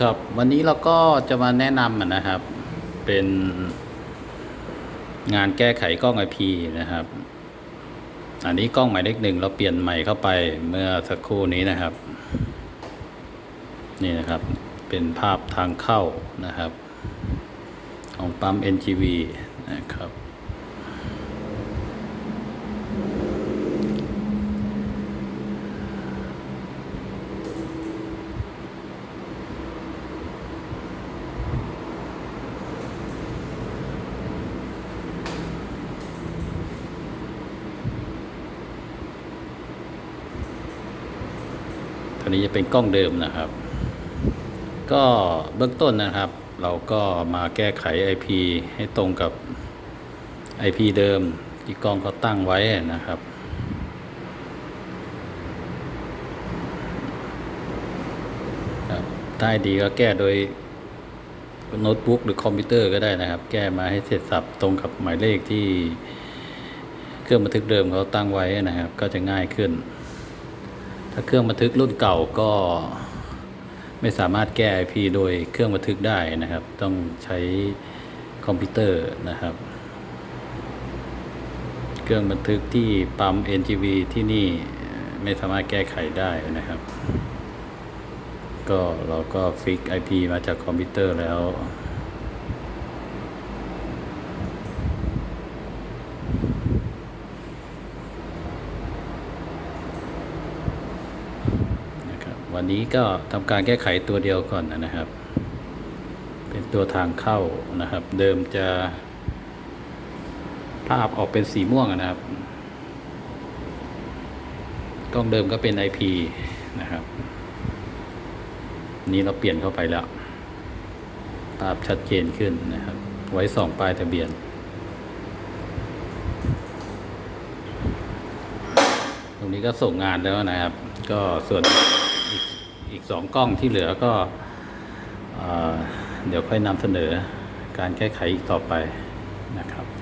ครับวันนี้เราก็จะมาแนะนำนะครับ เป็นงานแก้ไขกล้อง IP นะครับ อันนี้กล้องหมายเลขหนึ่งเราเปลี่ยนใหม่เข้าไปเมื่อสักครู่นี้นะครับ นี่นะครับ เป็นภาพทางเข้านะครับ ของปั๊ม NGV นะครับ ตัวนี้จะเป็นกล้องเดิมนะครับ ก็เบื้องต้นนะครับ เราก็มาแก้ไข IP ให้ตรงกับ IP เดิมที่กล้องเขาตั้งไว้นะครับครับได้ดีก็แก้โดยโน้ตบุ๊กหรือคอมพิวเตอร์ก็ได้นะครับ แก้มาให้เสร็จสับตรงกับหมายเลขที่เครื่องบันทึกเดิมเขาตั้งไว้นะครับ ก็จะง่ายขึ้น ถ้าเครื่องบันทึกรุ่นเก่าก็ไม่สามารถแก้ IP โดยเครื่องบันทึกได้นะครับ ต้องใช้คอมพิวเตอร์นะครับ เครื่องบันทึกที่ปั๊ม NGV ที่นี่ไม่สามารถแก้ไขได้นะครับ ก็เราก็ฟิก IP มาจากคอมพิวเตอร์แล้ว นะครับ วันนี้ก็ทำการแก้ไขตัวเดียวก่อนนะครับ เป็นตัวทางเข้านะครับ เดิมจะ ภาพออกเป็นสีม่วงนะครับกล้องเดิมก็เป็น IP นะครับ นี้เราเปลี่ยนเข้าไปแล้ว ภาพชัดเจนขึ้นนะครับ ไว้สองป้ายทะเบียน ตรงนี้ก็ส่งงานแล้วนะครับ ก็ส่วน อีกสองกล้องที่เหลือก็เอ่อเดี๋ยวค่อยนำเสนอการแก้ไขอีกต่อไปนะครับ